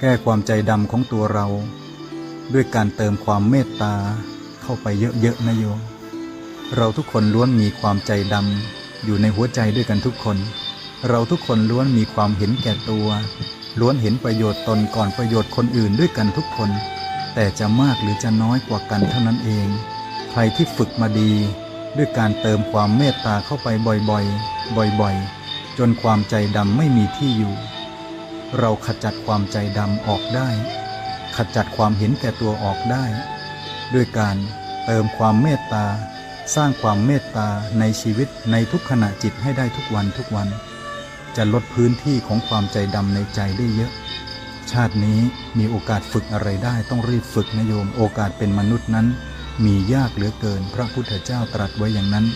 แก้ความใจดำของตัวเรา ด้วยการเติมความเมตตาเข้าไปเยอะๆนะโยมเราทุกคนล้วนมีความใจดำอยู่ในหัวใจด้วยกันทุกคน เราทุกคนล้วนมีความเห็นแก่ตัว ล้วนเห็นประโยชน์ตนก่อนประโยชน์คนอื่นด้วยกันทุกคน แต่จะมากหรือจะน้อยกว่ากันเท่านั้นเอง ใครที่ฝึกมาดี ด้วยการเติมความเมตตาเข้าไปบ่อยๆ บ่อยๆ จนความใจดำไม่มีที่อยู่ เราขจัดความใจดำออกได้ ขจัดความเห็นแก่ตัวออกได้ ด้วยการเติมความเมตตา สร้างความเมตตาในชีวิตในทุกขณะจิตให้ได้ทุกวันทุกวัน จะลดพื้นที่ของความใจดำในใจได้เยอะ ชาตินี้มีโอกาสฝึกอะไรได้ต้องรีบฝึกนะโยม โอกาสเป็นมนุษย์นั้น มียากเหลือเกินพระพุทธเจ้าตรัสไว้อย่างนั้น